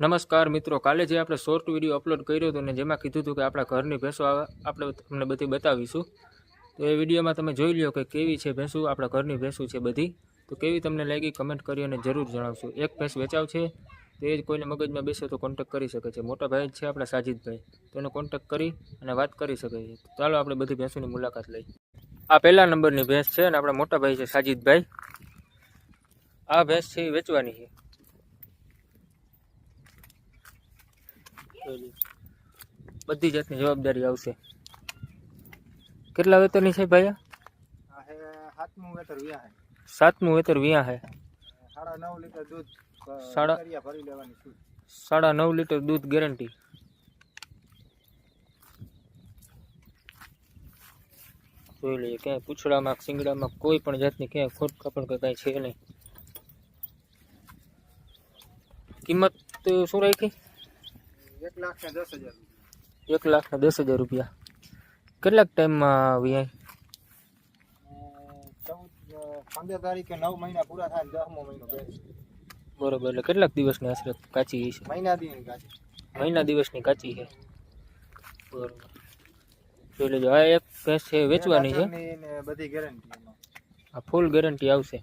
નમસ્કાર મિત્રો, કાલે જે આપણે શોર્ટ વીડિયો અપલોડ કર્યો હતો ને જેમાં કીધું હતું કે આપણા ઘરની ભેંસો આપણે તમને બધી બતાવીશું. તો એ વિડીયોમાં તમે જોઈ લ્યો કે કેવી છે ભેંસું, આપણા ઘરની ભેંસું છે બધી. તો કેવી તમને લાગી કમેન્ટ કરી અને જરૂર જણાવશો. એક ભેંસ વેચાવ છે, તો એ જ કોઈને મગજમાં બેસે તો કોન્ટેક્ટ કરી શકે છે. મોટા ભાઈ જ છે આપણા સાજીદભાઈ. તો એનો કોન્ટેક્ટ કરી અને વાત કરી શકે છે. ચાલો આપણે બધી ભેંસોની મુલાકાત લઈએ. આ પહેલા નંબરની ભેંસ છે અને આપણા મોટા ભાઈ છે સાજીદભાઈ. આ ભેંસ છે એ વેચવાની છે. બધી જાતની જવાબદારી આવશે. કેટલા વેતરની છે ભાઈ? હે સાતમું વેતર વ્યા હે. સાતમું વેતર વ્યા છે સાડા નવ લીટર દૂધ સાડા- ભરી લેવાની સાડા નવ લીટર દૂધ ગેરંટી. જોઈ લઈએ ક્યાંય પૂછડામાં શિંગડામાં કોઈ પણ જાતની ક્યાંય ખોટ કાપડ કે કાંઈ છે નહીં. કિંમત શું રાખી? એક લાખ ને દસ હજાર એક લાખ ને દસ હજાર રૂપિયા. કેટલાક ટાઈમમાં અ, પંદર તારીખે નવ મહિના પૂરા થાય દસમો મહિનો બરોબર એટલે કેટલાક દિવસની આશરે કાચી છે મહિના દિવસની કાચી. મહિના દિવસની કાચી છે. બરોબર. જોઈ લેજો આ એક ભેંસ છે વેચવાની છે? બધી ગેરંટી આ ફૂલ ગેરંટી આવશે.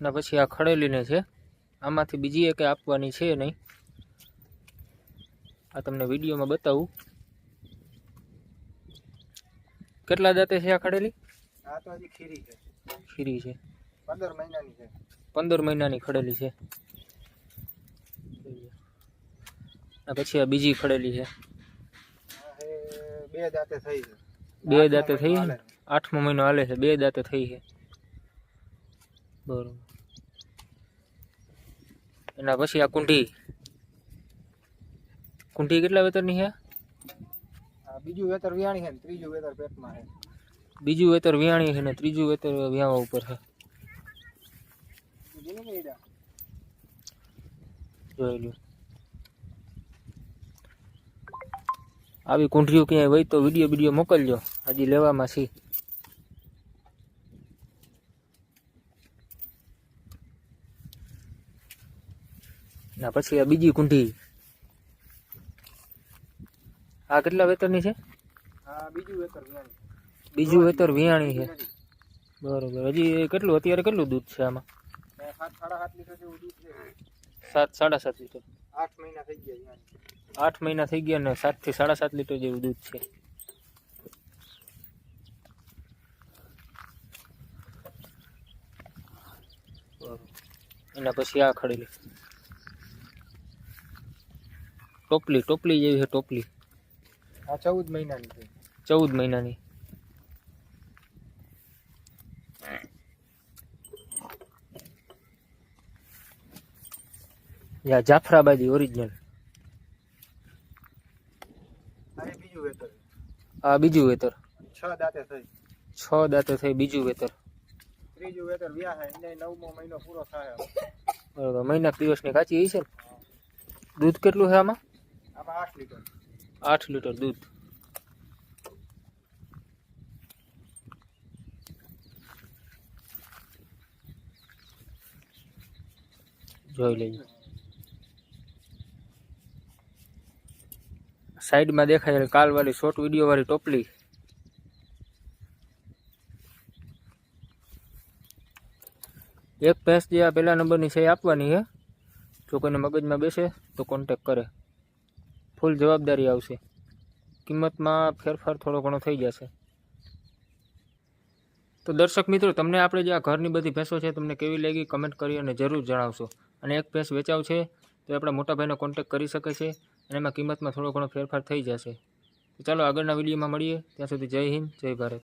ના પછી આ ખડેલીને છે. આમાંથી બીજી એક આપવાની છે નહીં. આ તમને વિડીયોમાં બતાવું. કેટલા દાંતે છે આ ખડેલી? આ તો હજી ખીરી છે. ખીરી છે. પંદર મહિનાની છે. પંદર મહિનાની ખડેલી છે. આ પછી આ બીજી ખડેલી છે. બે દાંતે થઈ છે. બે દાંતે થઈ આઠમો મહિનો હાલે છે. બે દાંતે થઈ છે. બરોબર. એના પછી આ કુંઢી. કુંઢી કેટલા વેતરની છે? બીજું વેતર વ્યાણી છે ને ત્રીજું વેતર પેટમાં છે. બીજું વેતર વિયાણી છે ને ત્રીજું વેતર વ્યાવા ઉપર છે. જોઈ લ્યો. આવી કુંઢીઓ ક્યાંય હોય તો વીડિયો વીડિયો મોકલજો. હજી લેવામાં છે. ના પછી આ બીજી કુંઢી. આ કેટલા વેતરની છે? બીજું વેતર વ્યાણી છે. બરોબર. હજી કેટલું અત્યારે કેટલું દૂધ છે આમાં? સાત સાડા સાત લીટર સાત સાત આઠ મહિના થઈ ગયા આઠ મહિના થઈ ગયા ને સાતથી સાડા સાત લીટર જેવું દૂધ છે. એના પછી આ ખડેલી. ટોપલી ટોપલી જેવી છે ટોપલી. આ ચૌદ મહિનાની છે. ચૌદ મહિનાની. યા જાફરાબાદી ઓરિજિનલ આ એ બીજું વેતર. આ બીજું વેતર. છ દાંતે થઈ. છ દાંતે થઈ બીજું વેતર. ત્રીજું વેતર વ્યા છે એને નવમો મહિનો પૂરો થાય. હવે. બરોબર મહિના દિવસની કાચી હશે ને? દૂધ કેટલું છે આમાં? આમાં આઠ લીટર આઠ લીટર દૂધ જોઈ લેજો સાઈડમાં દેખાય છે કાલવાળી શોર્ટ વીડિયો વાળી ટોપલી એક ભેંસ જે આ પહેલા નંબરની છે એ આપવાની છે જો કોઈને મગજમાં બેસે તો કોન્ટેક કરે। ફૂલ જવાબદારી આવશે. કિંમતમાં ફેરફાર થોડો ઘણો થઈ જશે. તો દર્શક મિત્રો, તમને આપણે જે આ ઘરની બધી ભેંસો છે, તમને કેવી લાગી કમેન્ટ કરી અને જરૂર જણાવશો. અને એક ભેંસ વેચાવ છે, તો આપણા મોટા ભાઈનો કોન્ટેક કરી શકે છે અને એમાં કિંમતમાં થોડો ઘણો ફેરફાર થઈ જશે. તો ચાલો આગળના વિડીયોમાં મળીએ. ત્યાં સુધી જય હિન્દ, જય ભારત.